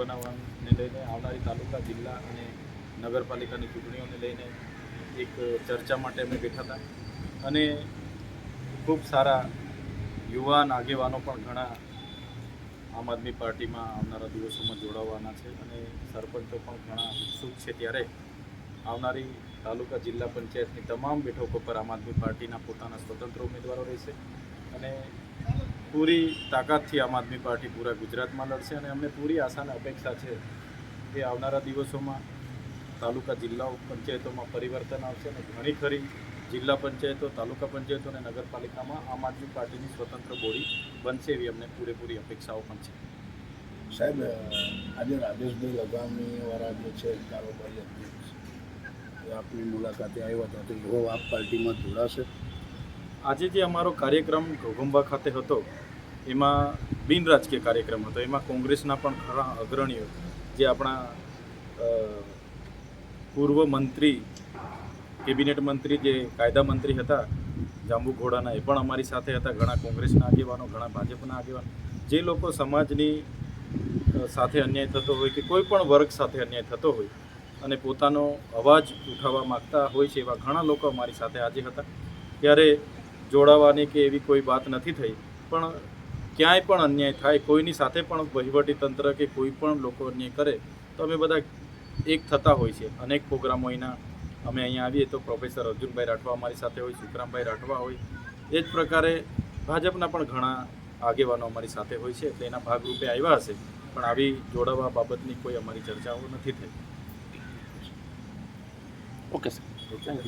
બનાવવાને લઈને આવનારી તાલુકા, જિલ્લા અને નગરપાલિકાની ચૂંટણીઓને લઈને એક ચર્ચા માટે અમે બેઠા હતા. અને ખૂબ સારા યુવાન આગેવાનો પણ ઘણા આમ આદમી પાર્ટીમાં આવનારા દિવસોમાં જોડાવાના છે અને સરપંચો પણ ઘણા ઉત્સુક છે ત્યારે આવનારી તાલુકા, જિલ્લા પંચાયતની તમામ બેઠકો પર આમ આદમી પાર્ટીના પોતાના સ્વતંત્ર ઉમેદવારો રહેશે. અને પૂરી તાકાતથી આમ આદમી પાર્ટી પૂરા ગુજરાતમાં લડશે અને અમને પૂરી આશા અપેક્ષા છે કે આવનારા દિવસોમાં તાલુકા જિલ્લાઓ પંચાયતોમાં પરિવર્તન આવશે અને ઘણી ખરી જિલ્લા પંચાયતો, તાલુકા પંચાયતો અને નગરપાલિકામાં આમ આદમી પાર્ટીની સ્વતંત્ર બોડી બનશે એવી અમને પૂરેપૂરી અપેક્ષાઓ પણ છે. સાહેબ આજે રાજેશભાઈ લગામણી વાળા જે છે કારોબારી અધ્યક્ષ આપની મુલાકાતે આવ્યા હતા. તો એવો આપ પાર્ટીમાં જોડાશે. આજે જે અમારો કાર્યક્રમ ઘોઘંબા ખાતે હતો, એમાં બિન રાજકીય કાર્યક્રમ હતો. એમાં કોંગ્રેસના પણ ઘણા અગ્રણીઓ, જે આપણા પૂર્વ મંત્રી, કેબિનેટ મંત્રી જે કાયદા મંત્રી હતા, જાંબુ ઘોડાના, એ પણ અમારી સાથે હતા. ઘણા કોંગ્રેસના આગેવાનો, ઘણા ભાજપના આગેવાનો. જે લોકો સમાજની સાથે અન્યાય થતો હોય કે કોઈ પણ વર્ગ સાથે અન્યાય થતો હોય અને પોતાનો અવાજ ઉઠાવવા માગતા હોય છે એવા ઘણા લોકો અમારી સાથે આજે હતા. ત્યારે જોડાવાની કે એવી કોઈ વાત નથી થઈ. પણ ક્યાંય પણ અન્યાય થાય, કોઈની સાથે પણ વહીવટી તંત્ર કે કોઈ પણ લોકો અન્યાય કરે, તો અમે બધા એક થતા હોય છે. અનેક પ્રોગ્રામો એના અમે અહીંયા આવીએ તો પ્રોફેસર અર્જુનભાઈ રાઠવા અમારી સાથે હોય, સુખરામભાઈ રાઠવા હોય, એ જ પ્રકારે ભાજપના પણ ઘણા આગેવાનો અમારી સાથે હોય છે, એટલે એના ભાગરૂપે આવ્યા હશે. પણ આવી જોડાવા બાબતની કોઈ અમારી ચર્ચાઓ નથી થઈ. Okay sir thank